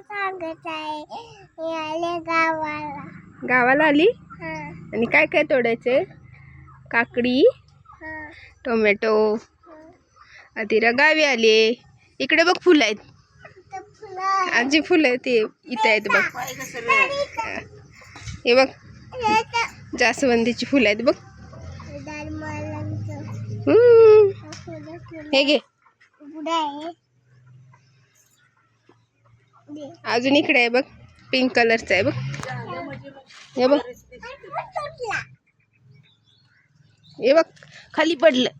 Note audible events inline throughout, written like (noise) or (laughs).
सांगत आहे. मी आले गावाला. गावाला आली? हा. आणि काय काय तोडायचे? काकडी हा. टोमॅटो अतिरा गावी आले. इकडे बघ फुलं आहेत. आजी फुलं ते इथं आहेत बघ. हे बघ. जास्वंदीची फुलं आहेत बघ. हे घे. अजून इकडे आहे बघ पिंक कलरचं आहे बघ. हे बघ. हे खाली पडलं.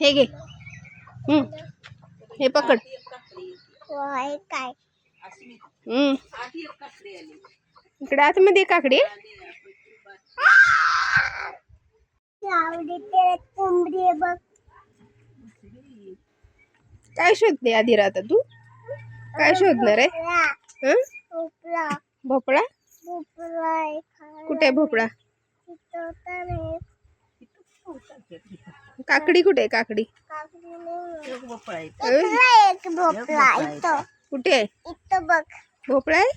हे हम्म. हे पकड. हम्म. काकडी आधी आता तू? काय शोधणार आहे भोपळा. हं? भोपळा. भोपळा? भोपळा आहे खायला. कुठे आहे भोपळा. काकडी कुठे आहे काकडी? कुठे आहे? इथं बघ. भोपळा आहे?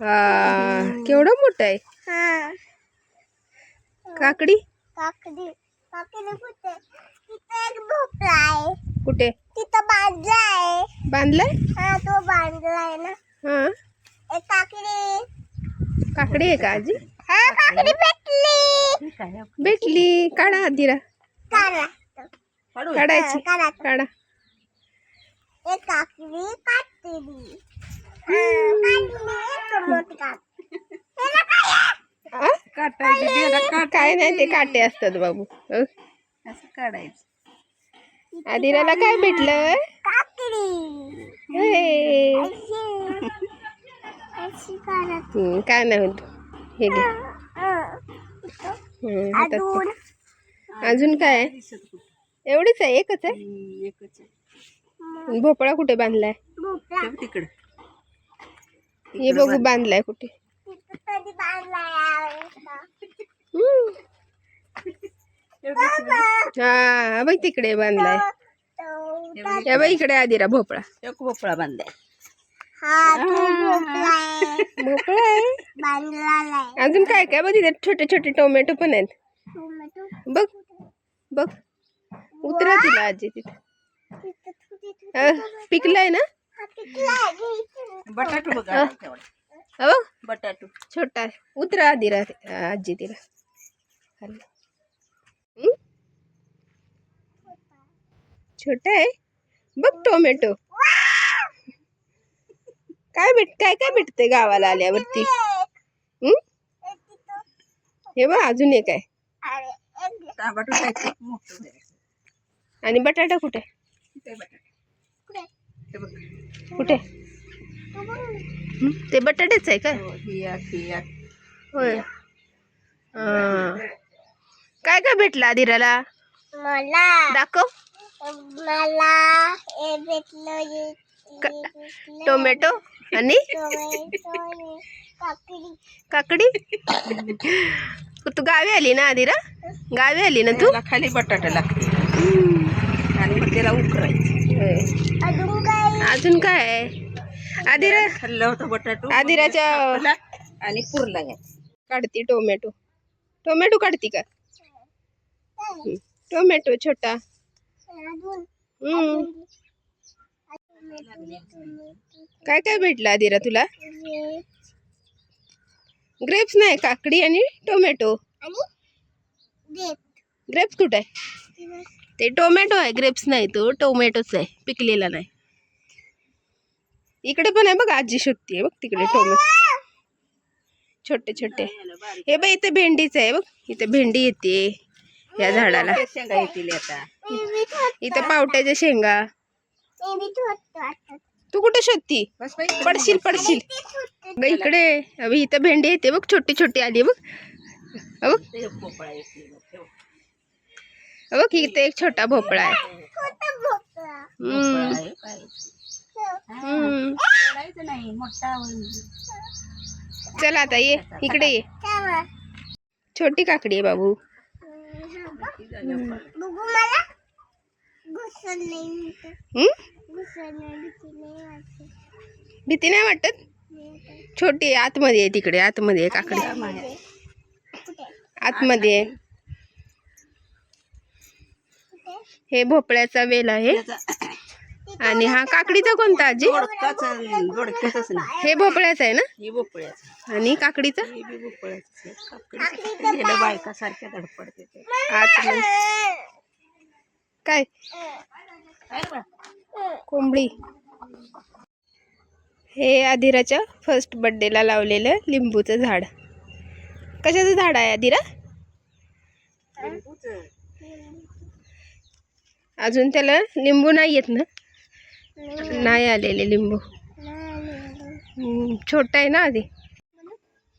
हा केवढा मोठा आहे? हा. काकडी? काकडी. काकडी कुठे भोपळा आहे. कुठे? तिथं बांधला आहे. बांधलाय? हा तो बांधला आहे ना. हा. एक काकडी. काकडी आहे का आजी? हा काकडी भेटली. भेटली. काढा आधीरा काढा. काढायची. काढा. काढा. एक काकडी त्याला काय? नाही ते काटे असतात बाबू. अ, आदिराला काय भेटलं हे. काय नाही होत हे घे. अजून. अजून काय? आहे? एवढीच आहे एकच आहे? भोपळा कुठे बांधलाय? भोपळा. हे बघू बांधलाय कुठे. हा बघ तिकडे बांधलाय. या बाई इकडे आदिरा भोपळा. भोपळा बांधलाय. हा तो भोपळा आहे. अजून काय काय बघ तिथे छोटे छोटे टोमॅटो पण आहेत. टोमॅटो? बघ बघ. उतरा तिला आजी तिथे. पिकलाय ना? हा. बटाटू बघा तेवढा. हा? बघ बटाटू. छोटा आहे. उतरा आदिरा आजी तिला. खाली. छोटा आहे बघ टोमॅटो काय भेट काय काय भेटते गावाला आल्यावरती. हे बघ अजून एक आहे. आणि बटाटा कुठे कुठे? तू बटाटेच आहे का हो, ही या, ही या. होय. काय काय भेटलं आदिराला दाखव मला हे भेटलं हे- हे. टोमॅटो आणि? टोमॅटो आणि काकडी. काकडी? तू गावी आली ना आदिरा गावी आली ना तू? त्याला खाली बटाटा लागते. आणि मग त्याला उकरायचं होय. अजून काय? अजून काय? आहे आदिरा खाल्लं होतं बटाटू. आदिराच्या आणि पुरला घ्यायचा. काढती टोमॅटो. टोमॅटो काढती का? हम्म. टोमॅटो छोटा. काय काय भेटलं आदिरा तुला? ग्रेप्स नाही काकडी आणि टोमॅटो. ग्रेप्स कुठे? आहे ते टोमॅटो आहे ग्रेप्स नाही तो टोमॅटोच आहे पिकलेला नाही. इकडे पण आहे बघ आजी शोधते बघ तिकडे टोमॅटो. छोटे छोटे. हे बघ इथे भेंडीच आहे बघ इथे भेंडी येते या झाडाला. आता? इथं पावट्याच्या शेंगा. मी बी थोडतो आता तू कुठे शोधती? बस बाई पडशील पडशील. बघ इकडे. अबे इथं भेंडी येते बघ छोटी छोटी आली बघ. अ बघ. ते भोपळा येतील ठेव. अ बघ इथे एक छोटा भोपळा आहे. छोटा भोपळा. हम्म, भोपळा आहे, काय? हम्म. तोडायचं नाही मोठा होईल. चल आता ये इकडे ये. तेव्हा छोटी काकडी आहे बाबू. भीती नाही वाटते. छोटी आहे, आतमध्ये आहे तिकडे आतमध्ये आहे काकडी. आतमध्ये हे भोपळ्याचा वेल आहे. आणि हा काकडीचा कोणता आजी? हे भोपळ्याचा आहे ना? ही भोपळ्याचा आणि काकडीचा ही बी भोपळ्याचं काकडीचं गेलं बायका सारख्या धडपडते ते आतमध्ये काय? कोंबडी. हे आदिराच्या फर्स्ट बड्डेला लावलेलं लिंबूचं झाड. कशाचं झाड आहे आदिरा? अजून त्याला लिंबू नाही येत ना? नाही आलेले लिंबू. छोटा आहे ना आधी?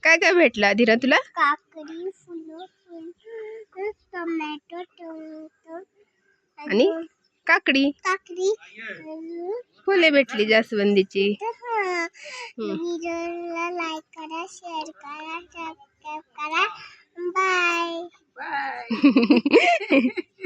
काय काय भेटलं आधीरा तुला? काकडी फुलं टोमॅटो टोमॅटो आणि काकडी. काकडी. फुले भेटली जास्वंदीची. हा. व्हिडिओला लाईक करा शेअर करा सबस्क्राईब करा. Bye bye (laughs)